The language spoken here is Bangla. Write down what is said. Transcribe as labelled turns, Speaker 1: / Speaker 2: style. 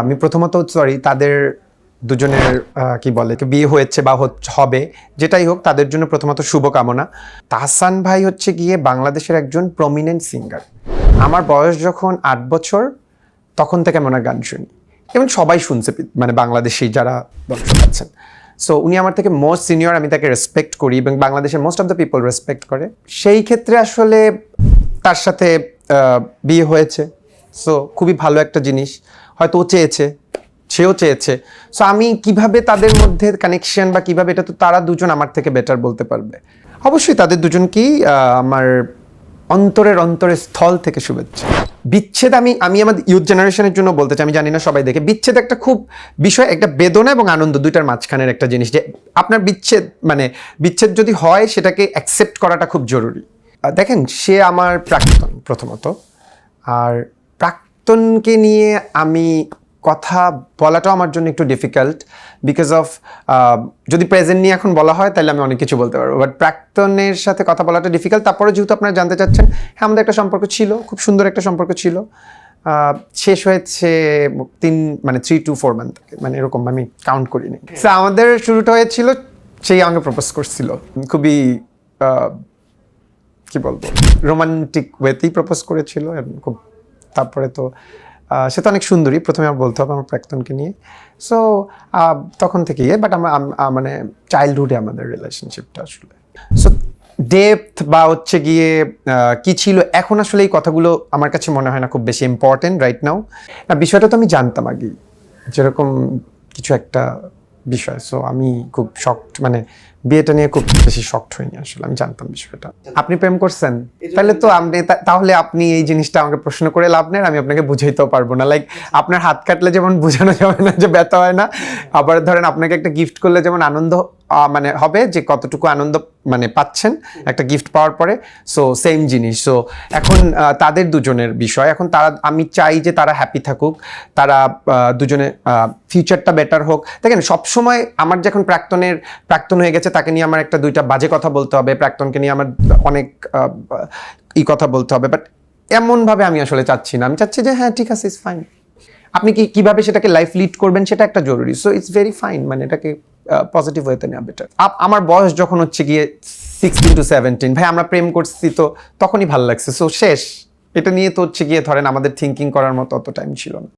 Speaker 1: আমি প্রথমত সরি তাদের দুজনের কি বলে বিয়ে হয়েছে বা হবে, যেটাই হোক, তাদের জন্য প্রথমত শুভকামনা। তাহসান ভাই হচ্ছে গিয়ে বাংলাদেশের একজন প্রমিনেন্ট সিঙ্গার আমার বয়স যখন আট বছর, তখন থেকে আমি ওনার গান শুনি। এবং সবাই শুনছে মানে বাংলাদেশি যারা দর্শক আছেন। সো উনি আমার থেকে মোস্ট সিনিয়র আমি তাকে রেসপেক্ট করি এবং বাংলাদেশের most of the people respect করে। সেই ক্ষেত্রে আসলে তার সাথে বিয়ে হয়েছে। সো খুবই ভালো একটা জিনিস। হয়তো ও চেয়েছে, সেও চেয়েছে। সো আমি কীভাবে তাদের মধ্যে কানেকশন বা কীভাবে এটা তো তারা দুজন আমার থেকে বেটার বলতে পারবে। অবশ্যই তাদের দুজনকেই আমার অন্তরের অন্তরের স্থল থেকে শুভেচ্ছা। বিচ্ছেদ আমি আমি আমার ইউথ জেনারেশনের জন্য বলতে চাই, আমি জানি না সবাই দেখে। বিচ্ছেদ একটা খুব বিষয়, একটা বেদনা এবং আনন্দ, দুইটার মাঝখানের একটা জিনিস যে আপনার বিচ্ছেদ মানে বিচ্ছেদ যদি হয়, সেটাকে অ্যাকসেপ্ট করাটা খুব জরুরি। দেখেন, সে আমার প্রাক্তন প্রথমত। আর প্রাক্তনকে নিয়ে আমি কথা বলাটাও আমার জন্য একটু ডিফিকাল্ট বিকজ অফ যদি প্রেজেন্ট নিয়ে এখন বলা হয় তাহলে আমি অনেক কিছু বলতে পারব। বাট প্রাক্তনের সাথে কথা বলাটা ডিফিকাল্ট তারপরে যেহেতু আপনারা জানতে চাচ্ছেন হ্যাঁ আমাদের একটা সম্পর্ক ছিল খুব সুন্দর একটা সম্পর্ক ছিল। শেষ হয়েছে তিন মানে থ্রি টু ফোর মান্থ মানে এরকম আমি কাউন্ট করিনি। So, আমাদের শুরুটা হয়েছিল সেই আমাকে প্রপোজ করছিল। খুবই কি বলব? রোমান্টিক ওয়েতেই প্রপোজ করেছিল খুব তারপরে তো সে তো অনেক সুন্দরী, প্রথমে আমার বলতে হবে আমার প্রাক্তনকে নিয়ে। সো তখন থেকেই বাট আমার মানে চাইল্ডহুডে আমাদের রিলেশনশিপটা আসলে। সো ডেপথ বা হচ্ছে গিয়ে কি ছিল, এখন আসলে এই কথাগুলো আমার কাছে মনে হয় না খুব বেশি ইম্পর্টেন্ট রাইট নাও না, বিষয়টা তো আমি জানতাম আগেই। যেরকম কিছু একটা বিষয়। সো আমি খুব শক্ট মানে বিয়েটা নিয়ে খুব বেশি শক্ট হইনি আসলে আমি জানতাম বিষয়টা। আপনি প্রেম করছেন? তাহলে তো আমি তাহলে আপনি এই জিনিসটা আমাকে প্রশ্ন করে লাভ নেই আমি আপনাকে বুঝাইতেও পারব না। লাইক আপনার হাত কাটলে যেমন বোঝানো যাবে না যে ব্যথা হয় না আবার ধরেন আপনাকে একটা গিফট করলে যেমন আনন্দ মানে হবে যে কতটুকু আনন্দ মানে পাচ্ছেন একটা গিফট পাওয়ার পরে। সো সেম জিনিস। সো এখন তাদের দুজনের বিষয়। এখন তারা, আমি চাই যে তারা হ্যাপি থাকুক। তারা দুজনে ফিউচারটা বেটার হোক। দেখেন, সবসময় আমার যখন প্রাক্তনের, প্রাক্তন হয়ে গেছে, তাকে নিয়ে আমার একটা দুইটা বাজে কথা বলতে হবে। প্রাক্তনকে নিয়ে আমার অনেক ই কথা বলতে হবে। বাট এমনভাবে আমি আসলে চাচ্ছি না। আমি চাচ্ছি যে হ্যাঁ ঠিক আছে ইটস ফাইন আপনি কি, কীভাবে সেটাকে লাইফ লিড করবেন, সেটা একটা জরুরি। সো ইটস ভেরি ফাইন মানে এটাকে পজিটিভ ওয়েতে নেওয়া বেটার আমার বয়স যখন হচ্ছে গিয়ে সিক্সটিন টু সেভেন্টিন ভাই আমরা প্রেম করছি তো তখনই ভালো লাগছে। সো শেষ। এটা নিয়ে তো হচ্ছে গিয়ে ধরেন আমাদের থিঙ্কিং করার মতো অত টাইম ছিল না।